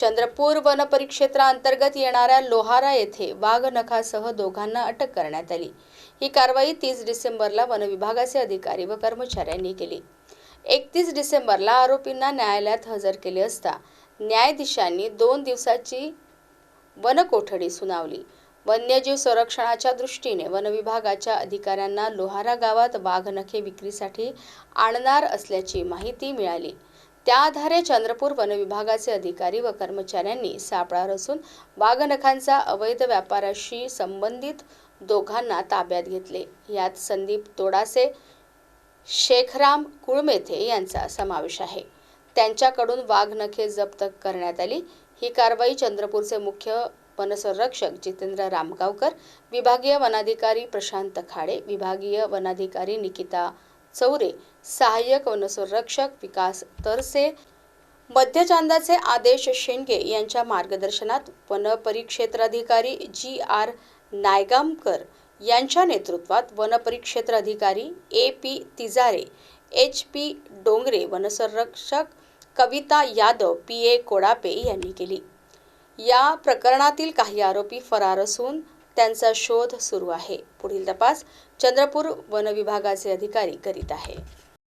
Chandrapur one परिक्षेत्राअंतर्गत येणाऱ्या लोहारा येथे वाघ नखासह दोघांना अटक करण्यात आली. ही कारवाई तीस डिसेंबरला वनविभागाचे अधिकारी व कर्मचाऱ्यांनी केली. एकतीस डिसेंबरला आरोपींना न्यायालयात हजर केले असता न्यायाधीशांनी दोन दिवसाची वनकोठडी सुनावली. वन्यजीव संरक्षणाच्या दृष्टीने वनविभागाच्या अधिकाऱ्यांना लोहारा गावात वाघनखे विक्रीसाठी आणणार असल्याची माहिती मिळाली. त्या आधारे चंद्रपूर वन विभागाचे अधिकारी व कर्मचाऱ्यांनी सापळा रचून वाघनखांचा अवैध व्यापाराशी संबंधित दोघांना ताब्यात घेतले. यात संदीप तोडासे शेखराम कुळमेथे यांचा समावेश आहे. त्यांच्याकडून वाघनखे जप्त करण्यात आली. ही कारवाई चंद्रपूरचे मुख्य वनसंरक्षक जितेंद्र रामगावकर विभागीय वनाधिकारी प्रशांत खाडे विभागीय वनाधिकारी निकिता चौरे सहाय्यक वनसंरक्षक विकास तरसे मध्यचांदाचे आदेश शेंडगे यांच्या मार्गदर्शनात वनपरिक्षेत्राधिकारी जी आर नायगामकर यांच्या नेतृत्वात वनपरिक्षेत्र अधिकारी A P Tijare H P Dongare वनसंरक्षक कविता यादव पी ए कोडापे यांनी केली. या प्रकरणातील काही आरोपी फरार असून त्यांचा शोध सुरू आहे. पुढील तपास चंद्रपूर वनविभागाचे अधिकारी करीत आहे.